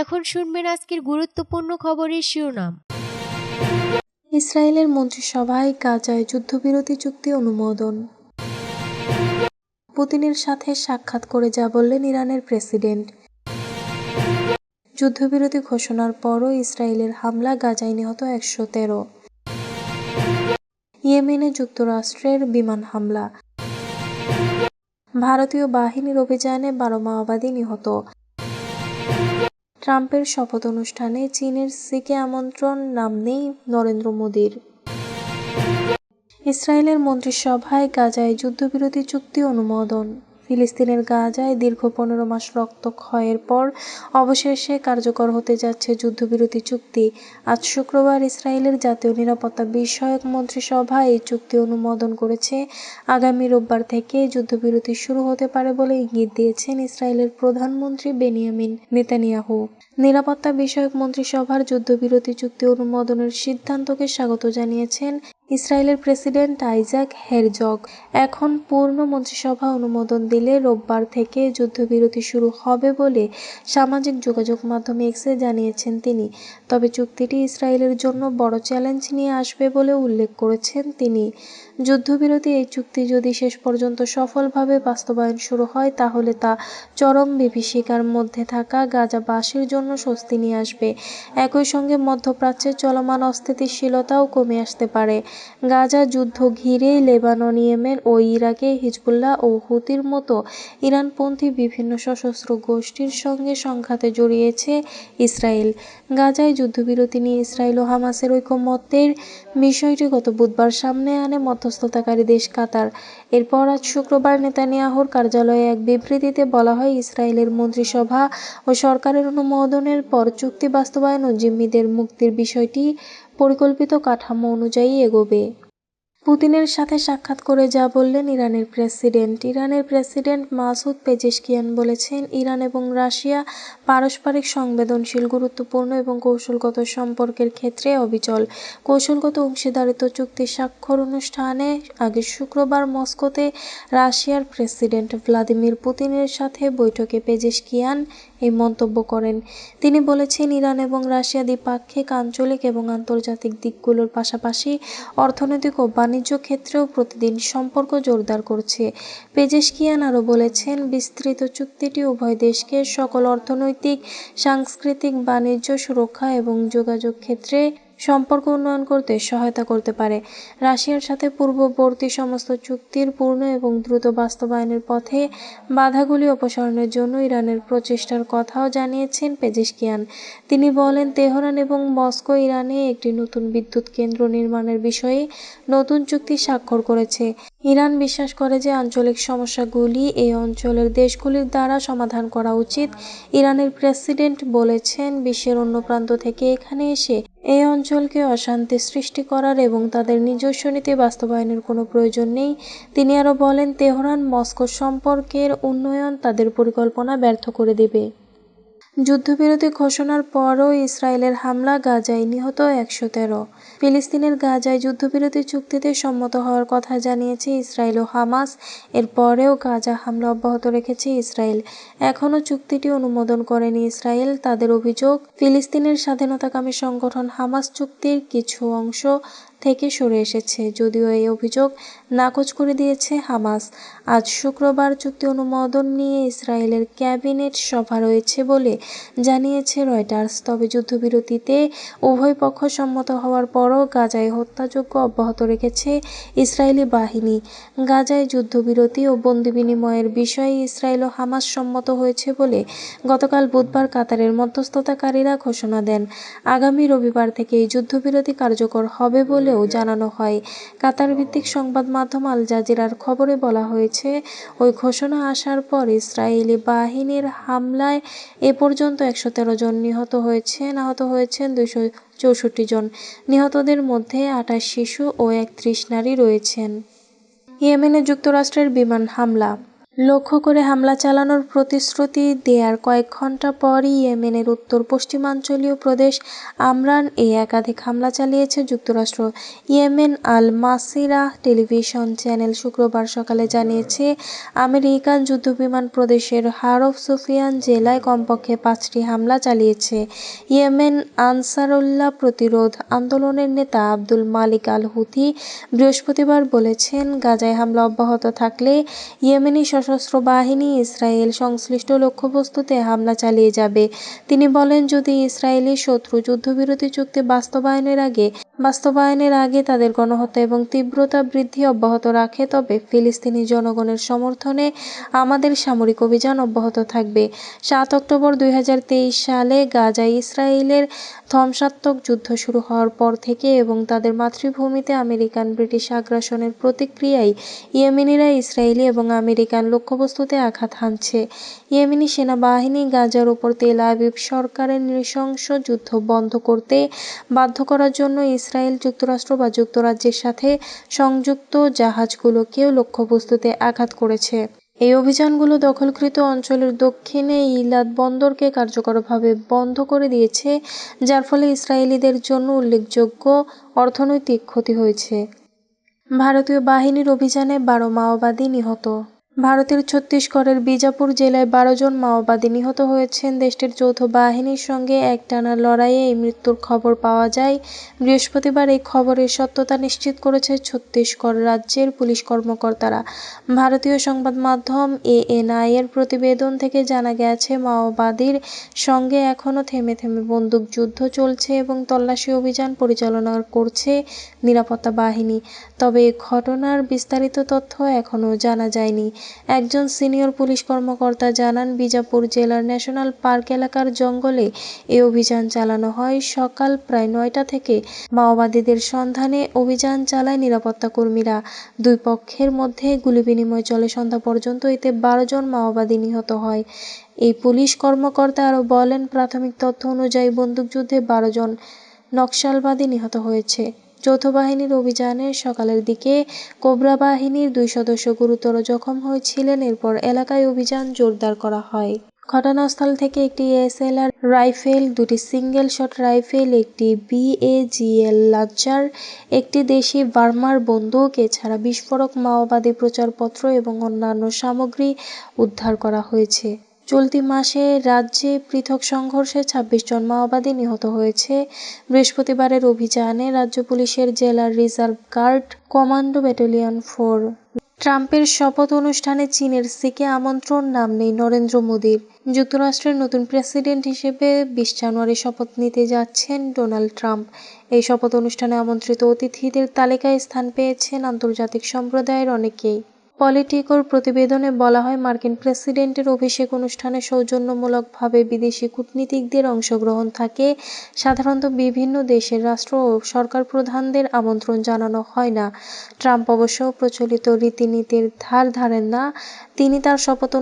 এখন শুনবেন আজকের গুরুত্বপূর্ণ খবরের শিরোনাম। ইসরায়েলের মন্ত্রিসভায় গাজায় যুদ্ধবিরতি চুক্তি অনুমোদন। পুতিনের সাথে সাক্ষাৎ করে যা বললেন ইরানের প্রেসিডেন্ট। যুদ্ধবিরতি ঘোষণার পরও ইসরায়েলের হামলা গাজায় নিহত একশো তেরো। ইয়েমেনে যুক্তরাষ্ট্রের বিমান হামলা। ভারতীয় বাহিনীর অভিযানে বারো মাওবাদী নিহত। ট্রাম্পের শপথ অনুষ্ঠানে চীনের সিকে আমন্ত্রণ নাম নেই নরেন্দ্র মোদীর। ইসরায়েলের মন্ত্রিসভায় গাজায় যুদ্ধবিরতি চুক্তি অনুমোদন। ফিলিস্তিনের গাজায় দীর্ঘ পনেরো মাস রক্তক্ষয়ের পর অবশেষে কার্যকর হতে যাচ্ছে যুদ্ধবিরতি চুক্তি। আজ শুক্রবার ইসরায়েলের জাতীয় নিরাপত্তা বিষয়ক মন্ত্রিসভা এই চুক্তি অনুমোদন করেছে। আগামী রোববার থেকে যুদ্ধবিরতি শুরু হতে পারে বলে ইঙ্গিত দিয়েছেন ইসরায়েলের প্রধানমন্ত্রী বেনিয়ামিন নেতানিয়াহু। নিরাপত্তা বিষয়ক মন্ত্রিসভার যুদ্ধবিরতি চুক্তি অনুমোদনের সিদ্ধান্তকে স্বাগত জানিয়েছেন ইসরায়েলের প্রেসিডেন্ট আইজাক হেরজগ। এখন পূর্ণ মন্ত্রিসভা অনুমোদন দিলে রোববার থেকে যুদ্ধবিরতি শুরু হবে বলে সামাজিক যোগাযোগ মাধ্যমে এক্সে জানিয়েছেন তিনি। তবে চুক্তিটি ইসরায়েলের জন্য বড় চ্যালেঞ্জ নিয়ে আসবে বলে উল্লেখ করেছেন তিনি। যুদ্ধবিরতি, এই চুক্তি যদি শেষ পর্যন্ত সফলভাবে বাস্তবায়ন শুরু হয়, তাহলে তা চরম বিভীষিকার মধ্যে থাকা গাজাবাসীর জন্য স্বস্তি নিয়ে আসবে। একই সঙ্গে মধ্যপ্রাচ্যের চলমান অস্থিতিশীলতাও কমে আসতে পারে। গাজা যুদ্ধ ঘিরে লেবানন, ইয়েমেন ও ইরাকে হিজবুল্লাহ ও হুতির মতো ইরানপন্থী বিভিন্ন সশস্ত্র গোষ্ঠীর সঙ্গে সংঘাতে জড়িয়েছে ইসরায়েল। গাজায় যুদ্ধবিরতি নিয়ে ইসরায়েল ও হামাসের ঐকমত্যের বিষয়টি গত বুধবার সামনে আনে মধ্যস্থতাকারী দেশ কাতার। এরপর আজ শুক্রবার নেতানিয়াহুর কার্যালয়ে এক বিবৃতিতে বলা হয়, ইসরায়েলের মন্ত্রিসভা ও সরকারের অনুমোদনের পর চুক্তি বাস্তবায়ন ও জিম্মিদের মুক্তির বিষয়টি পরিকল্পিত কাঠামো অনুযায়ী এগোবে। পুতিনের সাথে সাক্ষাৎ করে যা বললেন ইরানের প্রেসিডেন্ট। ইরানের প্রেসিডেন্ট মাসুদ পেজেশকিয়ান বলেছেন, ইরান এবং রাশিয়া পারস্পরিক সংবেদনশীল, গুরুত্বপূর্ণ এবং কৌশলগত সম্পর্কের ক্ষেত্রে অবিচল। কৌশলগত অংশীদারিত্ব চুক্তি স্বাক্ষর অনুষ্ঠানে আগে শুক্রবার মস্কোতে রাশিয়ার প্রেসিডেন্ট ভ্লাদিমির পুতিনের সাথে বৈঠকে পেজেশকিয়ান এই মন্তব্য করেন। তিনি বলেছেন, ইরান এবং রাশিয়া দ্বিপাক্ষিক, আঞ্চলিক এবং আন্তর্জাতিক দিকগুলোর পাশাপাশি অর্থনৈতিক ও বাণিজ্য ক্ষেত্রেও প্রতিদিন সম্পর্ক জোরদার করছে। পেজেশকিয়ান আরও বলেছেন, বিস্তৃত চুক্তিটি উভয় দেশকে সকল অর্থনৈতিক, সাংস্কৃতিক, বাণিজ্য, সুরক্ষা এবং যোগাযোগ ক্ষেত্রে সম্পর্ক উন্নয়ন করতে সহায়তা করতে পারে। রাশিয়ার সাথে পূর্ববর্তী সমস্ত চুক্তির পূর্ণ এবং দ্রুত বাস্তবায়নের পথে বাধাগুলি অপসারণের জন্য ইরানের প্রচেষ্টার কথাও জানিয়েছেন পেজেশকিয়ান। তিনি বলেন, তেহরান এবং মস্কো ইরানে একটি নতুন বিদ্যুৎ কেন্দ্র নির্মাণের বিষয়ে নতুন চুক্তি স্বাক্ষর করেছে। ইরান বিশ্বাস করে যে আঞ্চলিক সমস্যাগুলি এই অঞ্চলের দেশগুলির দ্বারা সমাধান করা উচিত, ইরানের প্রেসিডেন্ট বলেছেন, বিশ্বের অন্য প্রান্ত থেকে এখানে এসে এই অঞ্চলকে অশান্তি সৃষ্টি করার এবং তাদের নিজস্ব নীতি বাস্তবায়নের কোনো প্রয়োজন নেই। তিনি আরও বলেন, তেহরান মস্কো সম্পর্কের উন্নয়ন তাদের পরিকল্পনা ব্যর্থ করে দেবে। যুদ্ধবিরতি ঘোষণার পরও ইসরায়েলের হামলা গাজায় নিহত একশো তেরো। ফিলিস্তিনের গাজায় যুদ্ধবিরতি চুক্তিতে সম্মত হওয়ার কথা জানিয়েছে ইসরায়েল ও হামাস। এর পরেও গাজা হামলা অব্যাহত রেখেছে ইসরায়েল। এখনও চুক্তিটি অনুমোদন করেনি ইসরায়েল। তাদের অভিযোগ, ফিলিস্তিনের স্বাধীনতাকামী সংগঠন হামাস চুক্তির কিছু অংশ থেকে সরে এসেছে। যদিও এই অভিযোগ নাকচ করে দিয়েছে হামাস। আজ শুক্রবার চুক্তি অনুমোদন নিয়ে ইসরায়েলের ক্যাবিনেট সভা রয়েছে বলে জানিয়েছে রয়টার্স। তবে যুদ্ধবিরতিতে উভয় পক্ষ সম্মত হওয়ার পরও গাজায় হত্যাযজ্ঞ অব্যাহত রেখেছে ইসরায়েলি বাহিনী। গাজায় যুদ্ধবিরতি ও বন্দি বিনিময়ের বিষয়ে ইসরায়েল ও হামাস সম্মত হয়েছে বলে গতকাল বুধবার কাতারের মধ্যস্থতাকারীরা ঘোষণা দেন। আগামী রবিবার থেকে এই যুদ্ধবিরতি কার্যকর হবে বলেও জানানো হয়। কাতার ভিত্তিক সংবাদ মাধ্যম আল জাজিরার খবরে বলা হয়েছে, ওই ঘোষণা আসার পর ইসরায়েলি বাহিনীর হামলায় এ পর্যন্ত একশো তেরো জন নিহত হয়েছেন, আহত হয়েছেন দুইশো চৌষট্টি জন। নিহতদের মধ্যে আঠাশ শিশু ও একত্রিশ নারী রয়েছেন। ইয়েমেনে যুক্তরাষ্ট্রের বিমান হামলা। লক্ষ্য করে হামলা চালানোর প্রতিশ্রুতি দেয়ার কয়েক ঘণ্টা পরই ইয়েমেনের উত্তর পশ্চিমাঞ্চলীয় প্রদেশ আমরান এ একাধিক হামলা চালিয়েছে যুক্তরাষ্ট্র। Yemen Al Masirah television channel শুক্রবার সকালে জানিয়েছে, আমেরিকান যুদ্ধবিমান প্রদেশের হারফ সুফিয়ান জেলায় কমপক্ষে পাঁচটি হামলা চালিয়েছে। ইয়েমেন আনসারুল্লাহ প্রতিরোধ আন্দোলনের নেতা আব্দুল মালিক আল হুথি বৃহস্পতিবার বলেছেন, গাজায় হামলা অব্যাহত থাকলে ইয়েমেনি সশস্ত্র বাহিনী ইসরায়েল সংশ্লিষ্ট লক্ষ্যবস্তুতে হামলা চালিয়ে যাবে। তিনি বলেন, যদি ইসরায়েলি শত্রু যুদ্ধবিরতি চুক্তি বাস্তবায়নের আগে বাস্তবায়নের আগে তাদের গণহত্যা এবং তীব্রতা বৃদ্ধি অব্যাহত রাখে, তবে ফিলিস্তিনি জনগণের সমর্থনে আমাদের সামরিক অভিযান অব্যাহত থাকবে। সাত অক্টোবর দুই সালে গাজায় ইসরায়েলের ধ্বংসাত্মক যুদ্ধ শুরু হওয়ার পর থেকে এবং তাদের মাতৃভূমিতে আমেরিকান ব্রিটিশ আগ্রাসনের প্রতিক্রিয়ায় ইয়েমেনিরা ইসরায়েলি এবং আমেরিকান লক্ষ্যবস্তুতে আঘাত হানছে। ইয়েমেনি সেনাবাহিনী গাজার উপর তেল আবিব সরকারের নৃশংস যুদ্ধ বন্ধ করতে বাধ্য করার জন্য ইসরায়েল যুক্তরাষ্ট্র বা যুক্তরাজ্যের সাথে সংযুক্ত জাহাজগুলোকেও লক্ষ্যবস্তুতে আঘাত করেছে। এই অভিযানগুলো দখলকৃত অঞ্চলের দক্ষিণে ইলাদ বন্দরকে কার্যকরভাবে বন্ধ করে দিয়েছে, যার ফলে ইসরায়েলিদের জন্য উল্লেখযোগ্য অর্থনৈতিক ক্ষতি হয়েছে। ভারতীয় বাহিনীর অভিযানে বারো মাওবাদী নিহত। ভারতের ছত্তিশগড়ের বিজাপুর জেলায় বারো জন মাওবাদী নিহত হয়েছেন। দেশটির যৌথ বাহিনীর সঙ্গে একটানা লড়াইয়ে এই মৃত্যুর খবর পাওয়া যায়। বৃহস্পতিবার এই খবরের সত্যতা নিশ্চিত করেছে ছত্তিশগড় রাজ্যের পুলিশ কর্মকর্তারা। ভারতীয় সংবাদ মাধ্যম এএনআই এর প্রতিবেদন থেকে জানা গেছে, মাওবাদীর সঙ্গে এখনও থেমে থেমে বন্দুকযুদ্ধ চলছে এবং তল্লাশি অভিযান পরিচালনা করছে নিরাপত্তা বাহিনী। তবে ঘটনার বিস্তারিত তথ্য এখনও জানা যায়নি। একজন সিনিয়র পুলিশ কর্মকর্তা জানান, বিজাপুর জেলার ন্যাশনাল পার্ক এলাকার জঙ্গলে এ অভিযান চালানো হয়। সকাল প্রায় নয়টা থেকে মাওবাদীদের সন্ধানে অভিযান চালায় নিরাপত্তা কর্মীরা। দুই পক্ষের মধ্যে গুলিবিনিময় চলে। সন্ধ্যা পর্যন্ত এতে বারো জন মাওবাদী নিহত হয়। এই পুলিশ কর্মকর্তা আরও বলেন, প্রাথমিক তথ্য অনুযায়ী বন্দুকযুদ্ধে বারো জন নকশালবাদী নিহত হয়েছে। যৌথ বাহিনীর অভিযানে সকালের দিকে কোবরা বাহিনীর দুই সদস্য গুরুতর জখম হয়েছিলেন। এরপর এলাকায় অভিযান জোরদার করা হয়। ঘটনাস্থল থেকে একটি এসএলআর রাইফেল, দুটি সিঙ্গেল শট রাইফেল, একটি বিএজিএল লাঞ্চার একটি দেশি বার্মার বন্দুক, এছাড়া বিস্ফোরক মাওবাদী প্রচারপত্র এবং অন্যান্য সামগ্রী উদ্ধার করা হয়েছে। চলতি মাসে রাজ্যে পৃথক সংঘর্ষে ছাব্বিশ জন মাওবাদী নিহত হয়েছে। বৃহস্পতিবারের অভিযানে রাজ্য পুলিশের জেলার reserve guard, commando battalion four. ট্রাম্পের শপথ অনুষ্ঠানে চীনের সিকে আমন্ত্রণ নাম নেই নরেন্দ্র মোদীর। যুক্তরাষ্ট্রের নতুন প্রেসিডেন্ট হিসেবে বিশ জানুয়ারি শপথ নিতে যাচ্ছেন ডোনাল্ড ট্রাম্প। এই শপথ অনুষ্ঠানে আমন্ত্রিত অতিথিদের তালিকায় স্থান পেয়েছেন আন্তর্জাতিক সম্প্রদায়ের অনেকেই। পলিটিকোর প্রতিবেদনে বলা হয়, মার্কিন প্রেসিডেন্টের অভিষেক অনুষ্ঠানে সৌজন্যমূলকভাবে বিদেশি কূটনীতিকদের অংশগ্রহণ থাকে। সাধারণত বিভিন্ন দেশের রাষ্ট্র ও সরকার প্রধানদের আমন্ত্রণ জানানো হয় না। ট্রাম্প অবশ্য প্রচলিত রীতিনীতির ধার ধারেন না। তিনি তার শপথ